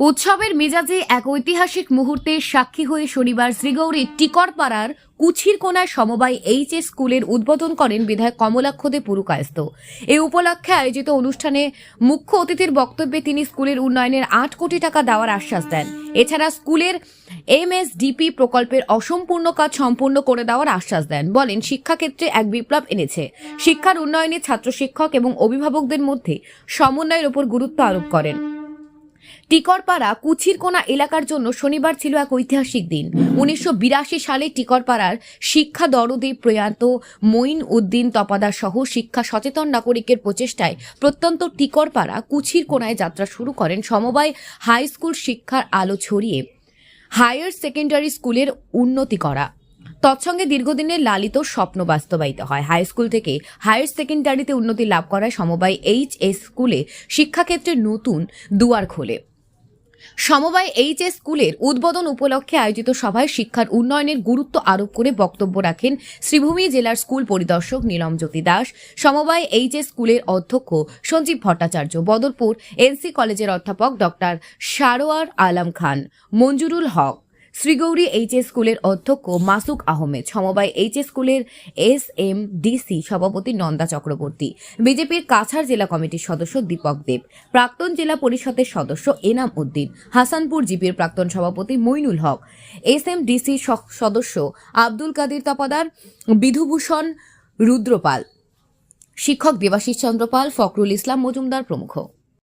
উৎসবের মেজাজে এক ঐতিহাসিক মুহূর্তে সাক্ষী হয়ে শনিবার শ্রীগৌরীর টিকরপাড়ার কুছির কোনায় সমবায় এইচ এস স্কুলের উদ্বোধন করেন বিধায়ক কমলাক্ষদে পুরকায়স্ত এই উপলক্ষে আয়োজিত অনুষ্ঠানে মুখ্য অতিথির বক্তব্যে তিনি স্কুলের উন্নয়নের আট কোটি টাকা দেওয়ার আশ্বাস দেন। এছাড়া স্কুলের এমএসডিপি প্রকল্পের অসম্পূর্ণ কাজ সম্পূর্ণ করে দেওয়ার আশ্বাস দেন। বলেন, শিক্ষাক্ষেত্রে এক বিপ্লব এনেছে। শিক্ষার উন্নয়নে ছাত্র শিক্ষক এবং অভিভাবকদের মধ্যে সমন্বয়ের উপর গুরুত্ব আরোপ করেন। টিকরপাড়া কুচিরকোনা এলাকার জন্য শনিবার ছিল এক ঐতিহাসিক দিন। উনিশশো বিরাশি সালে টিকরপাড়ার শিক্ষা দরদে প্রয়াত মঈন উদ্দিন তপাদার সহ শিক্ষা সচেতন নাগরিকের প্রচেষ্টায় প্রত্যন্ত টিকরপাড়া কুচিরকোনায় যাত্রা শুরু করেন। সমবায় হাই স্কুল শিক্ষার আলো ছড়িয়ে হায়ার সেকেন্ডারি স্কুলের উন্নতি করা। তৎসঙ্গে দীর্ঘদিনের লালিত স্বপ্ন বাস্তবায়িত হয়। হাই স্কুল থেকে হায়ার সেকেন্ডারিতে উন্নতি লাভ করায় সমবায় এইচ এস স্কুলে শিক্ষাক্ষেত্রে নতুন দুয়ার খোলে। সমবায় এইচ এস স্কুলের উদ্বোধন উপলক্ষে আয়োজিত সভায় শিক্ষার উন্নয়নের গুরুত্ব আরোপ করে বক্তব্য রাখেন শ্রীভূমি জেলার স্কুল পরিদর্শক নীলম জ্যোতি দাস। সমবায় এইচ এস স্কুলের অধ্যক্ষ সঞ্জীব ভট্টাচার্য, বদরপুর এনসি কলেজের অধ্যাপক doctor Sarwar Alam Khan, Manjurul Haque. Shrigouri H S স্কুলের অধ্যক্ষ মাসুক আহমেদ, সমবায় এইচ এস স্কুলের এস এম ডিসি সভাপতি নন্দা চক্রবর্তী, বিজেপির কাছাড় জেলা কমিটির সদস্য দীপক দেব, প্রাক্তন জেলা পরিষদের সদস্য এনাম উদ্দিন, হাসানপুর জিপির প্রাক্তন সভাপতি Mainul Haque, S M DC সদস্য আব্দুল কাদির তপাদার, বিধুভূষণ রুদ্রপাল, শিক্ষক দেবাশিস চন্দ্রপাল, ফখরুল ইসলাম মজুমদার প্রমুখ।